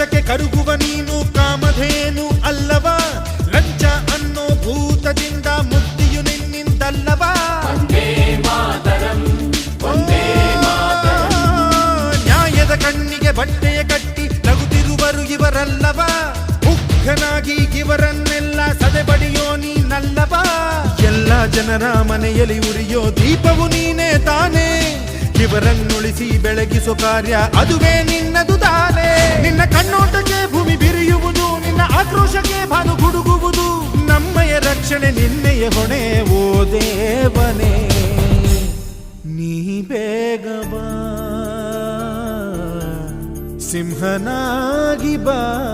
ಕಷ್ಟಕ್ಕೆ ಕರುಗುವ ನೀನು ಕಾಮಧೇನು ಅಲ್ಲವ? ಲಂಚ ಅನ್ನೋ ಭೂತದಿಂದ ಮುಕ್ತಿಯು ನಿನ್ನಿಂದಲ್ಲವಾ? ನ್ಯಾಯದ ಕಣ್ಣಿಗೆ ಬಟ್ಟೆಯ ಕಟ್ಟಿ ನಗುತ್ತಿರುವರು ಇವರಲ್ಲವ? ಮುಗ್ಧನಾಗಿ ಇವರನ್ನೆಲ್ಲ ಸದೆಬಡಿಯೋ ನೀನಲ್ಲವ? ಎಲ್ಲ ಜನರ ಮನೆಯಲ್ಲಿ ಉರಿಯೋ ದೀಪವು ನೀನೇ ತಾನೇ. ಇವರನ್ನುಳಿಸಿ ಬೆಳಗಿಸೋ ಕಾರ್ಯ ಅದುವೇ ನಿನ್ನದು ತಾನೇ. ಆಕ್ರೋಶಕ್ಕೆ ಭಾನು ಗುಡುಗುವುದು. ನಮ್ಮಯ ರಕ್ಷಣೆ ನಿನ್ನೆಯ ಹೊಣೆ ಓ ದೇವನೇ. ನೀ ಬೇಗ ಬಾ. ಸಿಂಹನಾಗಿ ಬಾ.